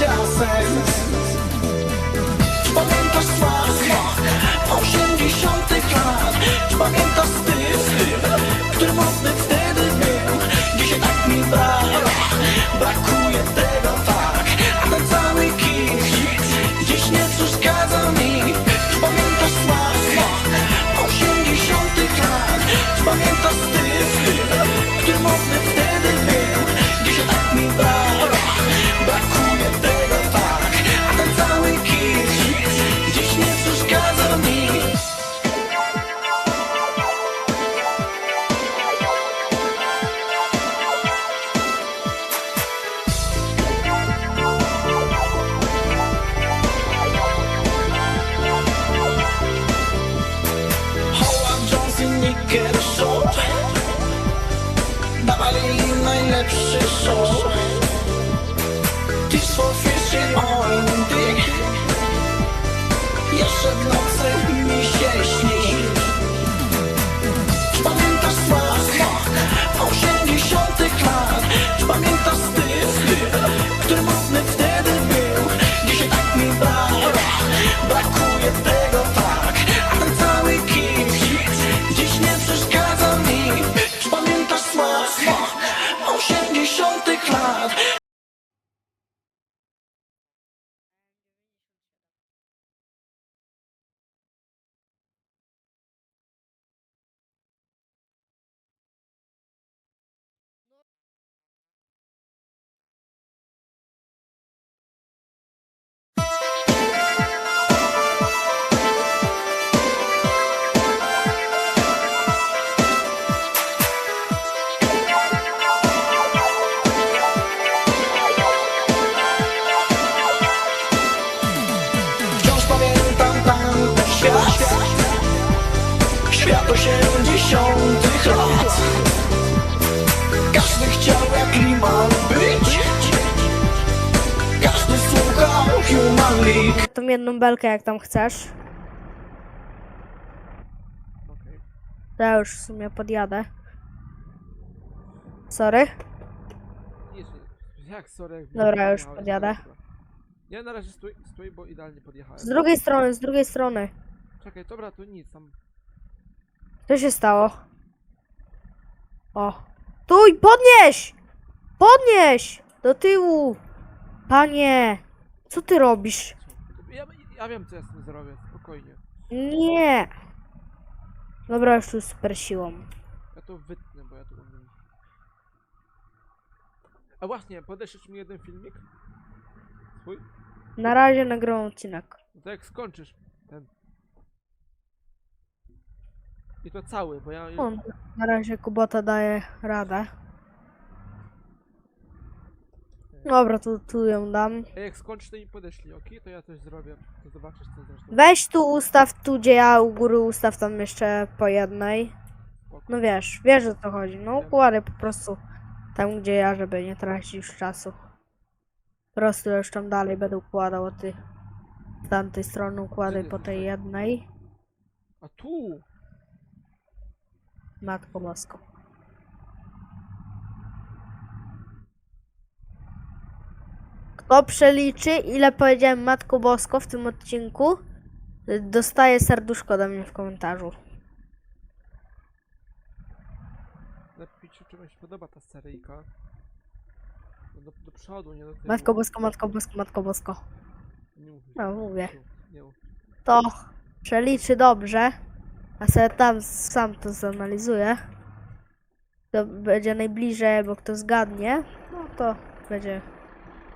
cachaças najlepszy show Dziś swój osiemdziesiątych lat Każdy chciał jak Liman być Każdy słuchał Human League Tą jedną belkę jak tam chcesz. Ja już w sumie podjadę. Sorry. Jak sorry. jak Dobra, już podjadę. Nie, na razie stój, stój, bo idealnie podjechałem. Z drugiej strony, z drugiej strony. Czekaj, dobra, to nic, tam... Co się stało? O. Tuj, podnieś! Podnieś! Do tyłu! Panie! Co ty robisz? Ja, ja wiem, co ja z tym zrobię, spokojnie. Nie! Dobra, już tu super siłą. Ja to wytnę, bo ja tu umiem. A właśnie, podeszesz mi jeden filmik? Swój? Na razie nagrałem odcinek. No to jak skończysz ten... I to cały, bo ja... O, na razie Kubota daje radę. Dobra, tu, tu ją dam. A jak skończysz, to mi podeślij, ok? To ja coś zrobię. To zobaczysz, co zresztą. Weź tu ustaw, tu gdzie ja u góry ustaw tam jeszcze po jednej. Spoko. No wiesz, wiesz o co chodzi. No układaj po prostu tam gdzie ja, żeby nie tracić już czasu. Po prostu już tam dalej będę układał, a ty z tamtej strony układaj po tej jednej. A tu! Matko bosko. Kto przeliczy, ile powiedziałem Matko Bosko w tym odcinku, dostaje serduszko do mnie w komentarzu. Lepiej czy czemuś podoba ta seryjka. No do, do przodu, nie do tyłu. Matko Bosko, Matko Bosko, Matko Bosko. Nie mów. No, mówię. Nie mów. To przeliczy dobrze, a sobie tam sam to zanalizuję. To będzie najbliżej, bo kto zgadnie, no to będzie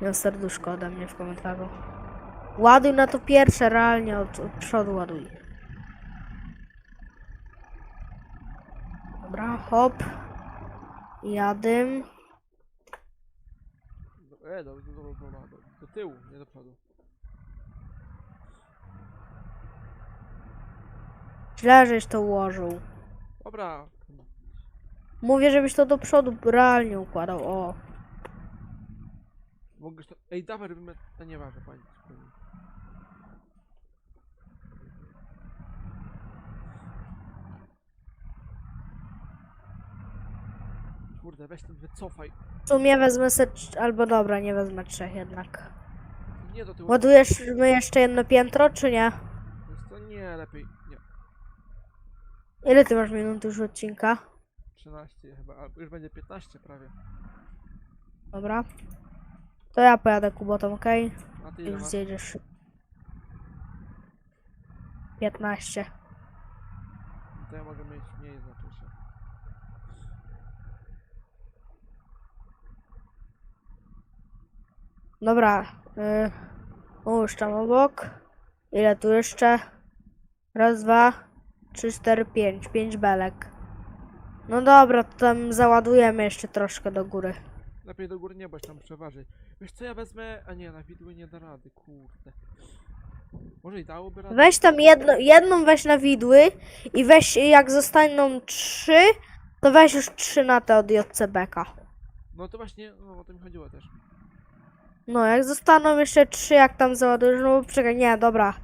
miał serduszko ode mnie w komentarzu. Ładuj na to pierwsze, realnie od, od przodu ładuj. Dobra, hop. Jadym. E, do, do, do, do, do, do tyłu, nie do przodu. Źle, żeś to ułożył. Dobra. Mówię, żebyś to do przodu realnie układał. O. Mogę to... Ej, dawaj robimy... To nieważne, pani. spokojnie. Kurde, weź ten wycofaj. W sumie wezmę se, albo dobra, nie wezmę trzech jednak. Nie do tyłu. Ładujesz my jeszcze jedno piętro, czy nie? Wiesz co? Nie, lepiej. Ile ty masz minut już odcinka? 13 chyba, a już będzie 15 prawie. Dobra. To ja pojadę Kubotą, okej? A ty ile Już masz? zjedziesz. 15. To ja mogę mieć mniej, znaczy się. Dobra. Y, tam obok. Ile tu jeszcze? Raz, dwa, trzy, cztery, pięć. Pięć belek. No dobra, to tam załadujemy jeszcze troszkę do góry. Lepiej do góry nie, się tam przeważy. Wiesz co, ja wezmę... A nie, na widły nie da rady, kurde. Może i dałoby radę? Weź tam jedno, jedną weź na widły i weź jak zostaną trzy, to weź już trzy na te od JCBK. No to właśnie, no o to mi chodziło też. No, jak zostaną jeszcze trzy, jak tam załadujesz, no bo czekaj, nie, dobra.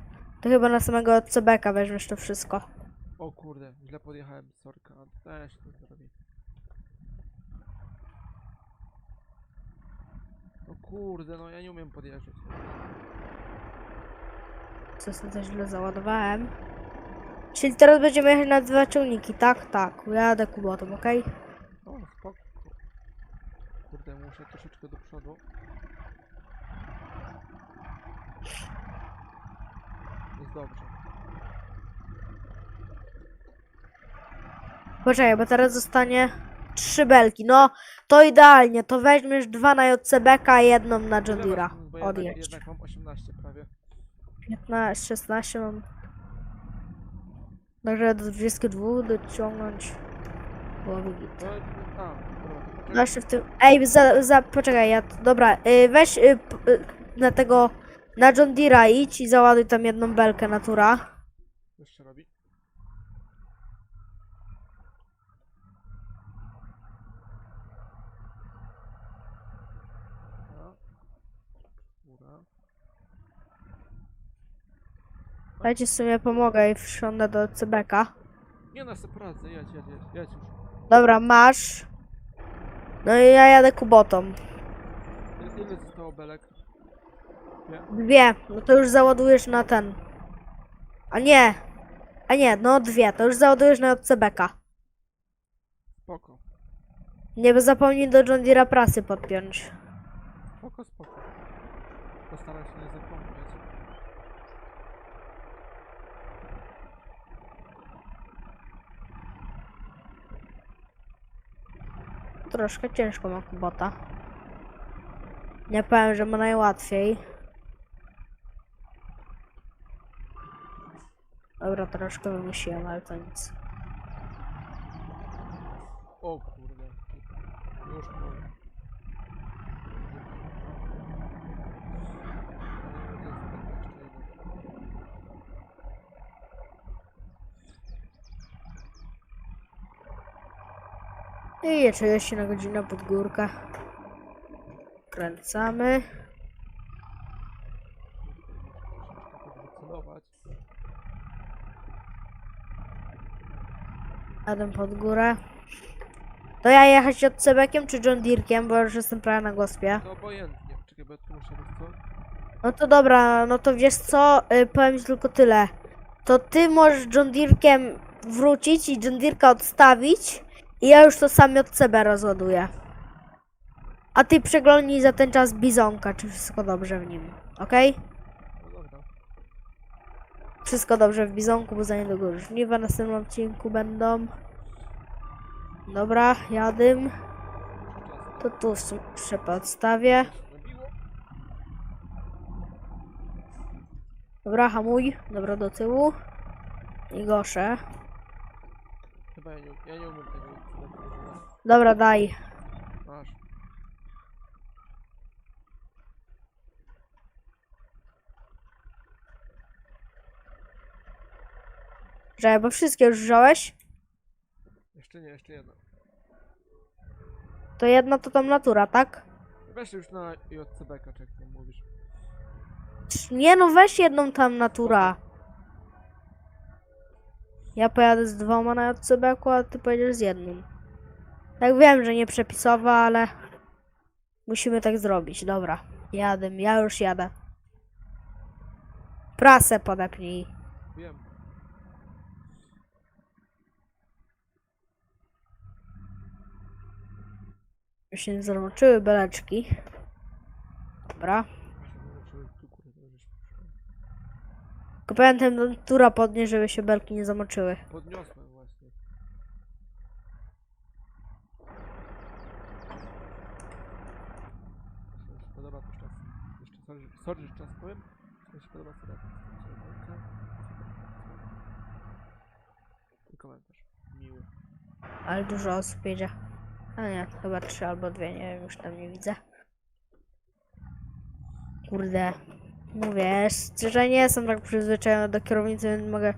To chyba na samego JCBK weźmiesz to wszystko. O kurde, źle podjechałem, sorka. Też to zrobię. O kurde, no ja nie umiem podjeżdżać. Co sobie też źle załadowałem. Czyli teraz będziemy jechać na dwa ciągniki, tak? Tak, jadę kubotą, okej? O, spoko. Kurde, muszę troszeczkę do przodu. Jest dobrze. Poczekaj, bo teraz zostanie trzy belki. No, to idealnie, to weźmiesz dwa na JCBK, a jedną na jednak, Odjedź. jednak mam 18 prawie. 15, 16 mam. Także do 22 dociągnąć. Byłoby git. A, dobra. No jeszcze w tym. Ej, za, za, poczekaj, ja. Dobra, y, weź y, p, y, na tego. Na John Deere'a idź i załaduj tam jedną belkę natura. Już się robi. Dobra. Góra. Dajcie w sumie pomogę i wsiądę do CBK. Nie no, sobie poradzę, jedź, jedź, jedź, jedź już. Dobra, masz. No i ja jadę kubotą. Ile, ile zostało belek? Nie? Dwie, no to już załadujesz na ten. A nie. A nie, no dwie, to już załadujesz na CBK. Spoko, Nie zapomnij do John Deere'a prasy podpiąć. spoko, spoko. Postaram się nie zapomnieć. Troszkę ciężko ma kubota. Nie powiem, że ma najłatwiej. Dobra, troszkę wymyśliłem, ale to nic. O kurde. Już powiem. I 30 na godzinę pod górkę. Kręcamy. Jadę pod górę. To ja jechać od Cebekiem czy John Deere'kiem, bo już jestem prawie na gospie. To obojętnie. Czekaj, bo ja tu muszę wiesz co? No to dobra, no to wiesz co, y, powiem ci tylko tyle. To ty możesz John Deere'kiem wrócić i John Deere'ka odstawić i ja już to sam od CB rozładuję. A ty przeglądnij za ten czas bizonka, czy wszystko dobrze w nim, dobra. Wszystko dobrze w bizonku, bo za niedługo żniwa na następnym odcinku będą. Dobra, jadym. To tu podstawię. robiło. Dobra, hamuj. Dobra, do tyłu. I goszę. Chyba ja nie, ja nie umiem tego. Dobra, daj. Masz. Że, bo wszystkie już wziąłeś? Jeszcze nie, jeszcze jedno. To jedna to tam natura, tak? Weź już na JCB, czy jak tam mówisz. Nie no, weź jedną tam natura. Ja pojadę z dwoma na JCB, a ty pojedziesz z jedną. Tak wiem, że nie przepisowa, ale musimy tak zrobić. Dobra, jadę, ja już jadę. Prasę podepnij. Wiem. Już się zamoczyły beleczki. Dobra. Właśnie, no, trzeba tu kurde, to żeś Tylko pamiętam, no, tura podnieść, żeby się belki nie zamoczyły. Podniosłem właśnie. Mi się podoba to czas. Jeszcze sorry, sorry że czas powiem. Mi się podoba sobie I komentarz. Miły. Ale dużo osób jedzie. A nie, chyba trzy albo dwie, nie wiem, już tam nie widzę. Kurde. Mówię, szczerze nie jestem tak przyzwyczajony do kierownicy, więc mogę,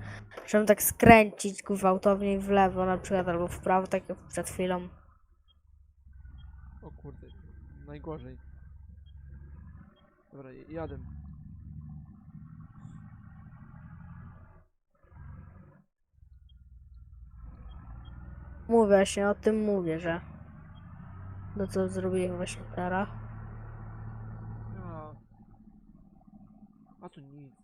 żebym tak skręcić gwałtownie w lewo na przykład, albo w prawo, tak jak przed chwilą. O kurde. Najgorzej. Dobra, jadę. Mówię właśnie, o tym mówię, że no co zrobiłem właśnie teraz. Ja. A tu nic.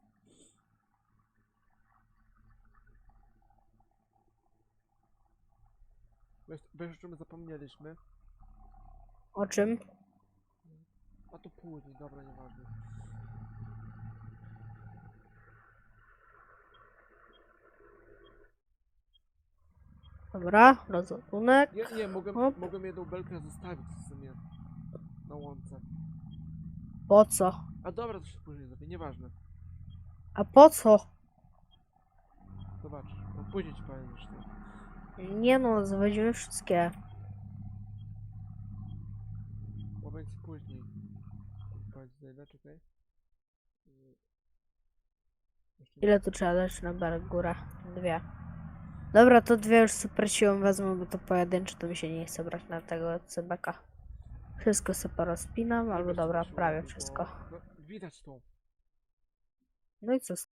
Wiesz, wiesz, o czym zapomnieliśmy? O czym? A to później, dobra, nieważne. Dobra, rozładunek. Nie, nie, mogę, Hop. mogę jedną belkę zostawić w sumie na łące. Po co? A dobra, to się później zrobię, nieważne. A po co? Zobacz, no później ci powiem jeszcze. Nie no, weźmiemy wszystkie. Powiem ci później. Powiedz za ile, czekaj. Jeszcze. Ile tu trzeba dać na belek górę? Dwie. Dobra, to dwie już super siłą wezmę, bo to pojedyncze to mi się nie chce brać na tego CBK. Wszystko sobie porozpinam, albo dobra, prawie bo- wszystko. No, widać to. No i co? z